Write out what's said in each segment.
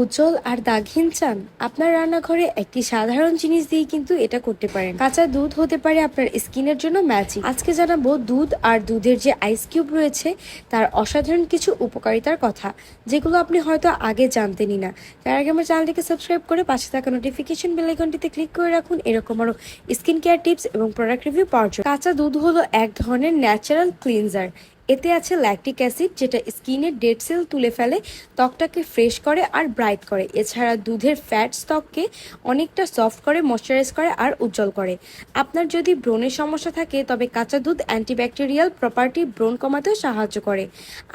উজ্জ্বল আর দাগহীন চান, আপনার রান্নাঘরে একটি সাধারণ জিনিস দিয়ে কিন্তু এটা করতে পারেন। কাঁচা দুধ হতে পারে আপনার স্কিনের জন্য ম্যাচিং আজকে জানাব দুধ আর দুধের যে আইস কিউব রয়েছে, তার অসাধারণ কিছু উপকারিতার কথা, যেগুলো আপনি হয়তো আগে জানতেনই না। তার আগে আমার চ্যানেলটিকে সাবস্ক্রাইব করে পাশে থাকা নোটিফিকেশন বেল আইকনটিতে ক্লিক করে রাখুন, এরকম আরও স্কিন কেয়ার টিপস এবং প্রোডাক্ট রিভিউ পাওয়ার জন্য। কাঁচা দুধ হলো এক ধরনের ন্যাচারাল ক্লিনজার এতে আছে ল্যাকটিক অ্যাসিড যেটা স্কিনের ডেড সেল তুলে ফেলে, ত্বকটাকে ফ্রেশ করে আর ব্রাইট করে। এছাড়া দুধের ফ্যাটস ত্বককে অনেকটা সফট করে ময়শ্চারাইজ করে আর উজ্জ্বল করে। আপনার যদি ব্রণের সমস্যা থাকে, তবে কাঁচা দুধ অ্যান্টিব্যাকটেরিয়াল প্রপার্টি ব্রণ কমাতেও সাহায্য করে।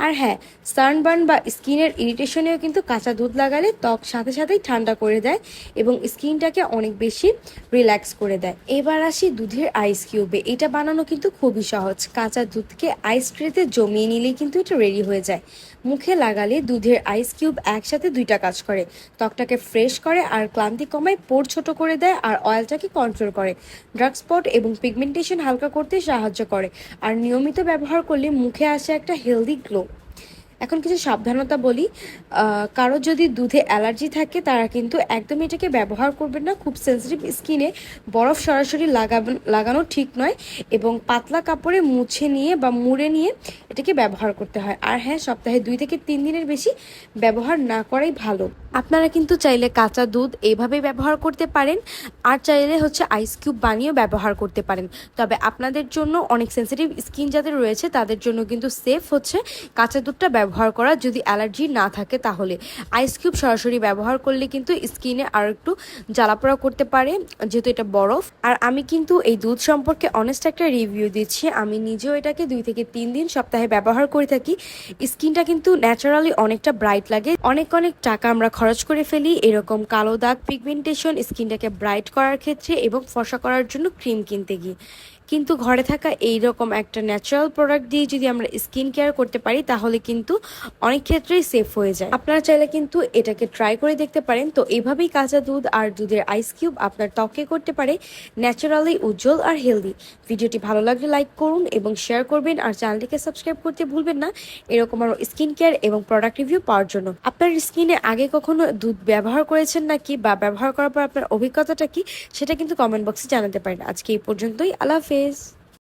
আর হ্যাঁ সানবার্ন বা স্কিনের ইরিটেশনেও কিন্তু কাঁচা দুধ লাগালে ত্বক সাথে সাথেই ঠান্ডা করে দেয় এবং স্কিনটাকে অনেক বেশি রিল্যাক্স করে দেয়। এবার আসি দুধের আইস কিউবে এটা বানানো কিন্তু খুবই সহজ। কাঁচা দুধকে আইস ট্রেতে জমিয়ে নিলেই কিন্তু এটা রেডি হয়ে যায়। মুখে লাগালে দুধের আইস কিউব একসাথে দুইটা কাজ করে। ত্বকটাকে ফ্রেশ করে আর ক্লান্তি কমায় পোর ছোট করে দেয় আর অয়েলটাকে কন্ট্রোল করে। ড্রাগ স্পট এবং পিগমেন্টেশন হালকা করতে সাহায্য করে। আর নিয়মিত ব্যবহার করলে মুখে আসে একটা হেলদি গ্লো এখন কিছু সাবধানতা বলি কারও যদি দুধে অ্যালার্জি থাকে, তারা কিন্তু একদম এটাকে ব্যবহার করবেন না। খুব সেন্সিটিভ স্কিনে বরফ সরাসরি লাগাবেন, লাগানো ঠিক নয় এবং পাতলা কাপড়ে মুছে নিয়ে বা মুড়ে নিয়ে এটাকে ব্যবহার করতে হয়। আর হ্যাঁ সপ্তাহে দুই থেকে তিন দিনের বেশি ব্যবহার না করাই ভালো। আপনারা কিন্তু চাইলে কাঁচা দুধ এইভাবে ব্যবহার করতে পারেন, আর চাইলে হচ্ছে আইস কিউব বানিয়েও ব্যবহার করতে পারেন। তবে আপনাদের জন্য অনেক সেন্সিটিভ স্কিন যাদের রয়েছে, তাদের জন্য কিন্তু সেফ হচ্ছে কাঁচা দুধটা ব্যবহার করা। যদি অ্যালার্জি না থাকে তাহলে আইস কিউব সরাসরি ব্যবহার করলে কিন্তু স্কিনে আর একটু জ্বালাপোড়া করতে পারে, যেহেতু এটা বরফ। আর আমি কিন্তু এই দুধ সম্পর্কে অনেস্ট একটা রিভিউ দিচ্ছি। আমি নিজেও এটাকে দুই থেকে তিন দিন সপ্তাহে ব্যবহার করে থাকি, স্কিনটা কিন্তু ন্যাচারালি অনেকটা ব্রাইট লাগে। অনেক অনেক টাকা আমরা খরচ করে ফেলি এরকম কালো দাগ পিগমেন্টেশন স্কিনটাকে ব্রাইট করার ক্ষেত্রে এবং ফসা করার জন্য ক্রিম কিনতে গিয়ে। কিন্তু ঘরে থাকা এই রকম একটা ন্যাচারাল প্রোডাক্ট দিয়ে যদি আমরা স্কিন কেয়ার করতে পারি, তাহলে কিন্তু অনেক ক্ষেত্রেই সেফ হয়ে যায়। আপনারা চাইলে কিন্তু এটাকে ট্রাই করে দেখতে পারেন। তো এইভাবেই কাঁচা দুধ আর দুধের আইস কিউব আপনার ত্বকে করতে পারে ন্যাচারালি উজ্জ্বল আর হেলদি ভিডিওটি ভালো লাগলে লাইক করুন এবং শেয়ার করবেন আর চ্যানেলটিকে সাবস্ক্রাইব করতে ভুলবেন না। এরকম আরও স্কিন কেয়ার এবং প্রোডাক্ট রিভিউ পাওয়ার জন্য। আপনার স্কিনে আগে কখনো দুধ ব্যবহার করেছেন নাকি বা ব্যবহার করার পর আপনার অভিজ্ঞতাটা কি, সেটা কিন্তু কমেন্ট বক্সে জানাতে পারেন। আজকে এই পর্যন্তই। আল্লাহ হাফেজ